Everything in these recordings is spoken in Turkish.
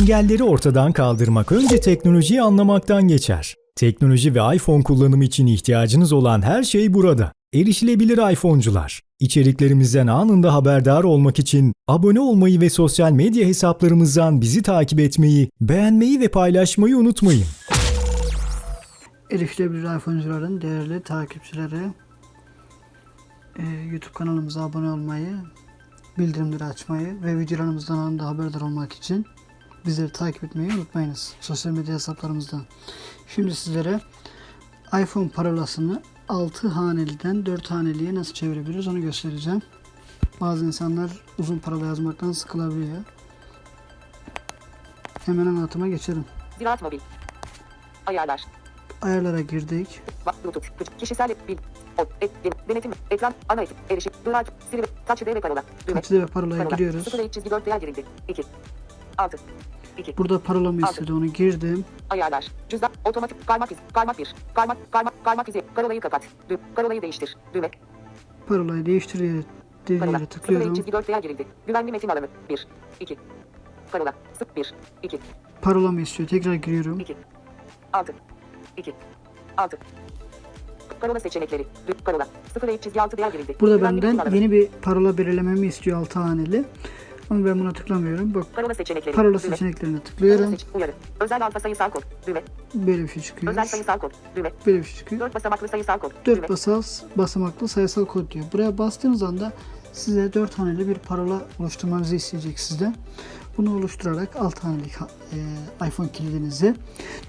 Engelleri ortadan kaldırmak önce teknolojiyi anlamaktan geçer. Teknoloji ve iPhone kullanımı için ihtiyacınız olan her şey burada. Erişilebilir iPhone'cular. İçeriklerimizden anında haberdar olmak için abone olmayı ve sosyal medya hesaplarımızdan bizi takip etmeyi, beğenmeyi ve paylaşmayı unutmayın. Erişilebilir iPhone'cuların değerli takipçileri e, YouTube kanalımıza abone olmayı, bildirimleri açmayı ve videolarımızdan anında haberdar olmak için bizleri takip etmeyi unutmayınız sosyal medya hesaplarımızdan. Şimdi sizlere iPhone parolasını 6 haneliden 4 haneliye nasıl çevirebiliriz onu göstereceğim. Bazı insanlar uzun parola yazmaktan sıkılabiliyor. Hemen anlatıma geçelim. Ziraat Mobil. Ayarlar. Ayarlara girdik. Bluetooth. Kişisel bil. Denetim. Ekran. Ana ekip. Erişim. Duvar. Siri. Touch ID ve parola. Düğme. Kaçıda ve parolaya Parola. giriyoruz. 0 çizgi 4 değer girildi. 2. 6. 2. Burada parolamı istedi onu girdim. Ayarlar. Cüzdan. Otomatik. Parmak izi. Parmak 1. Parmak. Parmak. Parmak izi. Parolayı kapat. Düğme. Parolayı değiştir. Düğme. Parolayı değiştir yere 0 tıklıyorum. çizgi 4 değer girildi. Güvenli metin alanı. 1. 2. Parola. 1. 2. Parolamı istiyor. Tekrar giriyorum. 2. 6. 2. 6. Parola seçenekleri. Parola. 0 çizgi 6 değer girildi. Burada Güvenli benden yeni bir parola belirlememi istiyor 6 haneli. Ama ben buna tıklamıyorum. Bak Parola seçenekleri. parola seçeneklerine tıklıyorum. seç- Uyarı. Özel alfa sayısal kod. Düğme. Böyle bir şey çıkıyor. Özel sayısal kod. Düğme. Böyle bir şey çıkıyor. 4 basamaklı sayısal kod. Düğme. 4 basas, basamaklı sayısal kod diyor. Buraya bastığınız anda size 4 haneli bir parola oluşturmanızı isteyecek sizden. Bunu oluşturarak 6 hanelik e, iPhone kilidinizi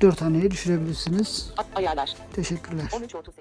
4 haneye düşürebilirsiniz. Ayarlar. Teşekkürler. 13.38.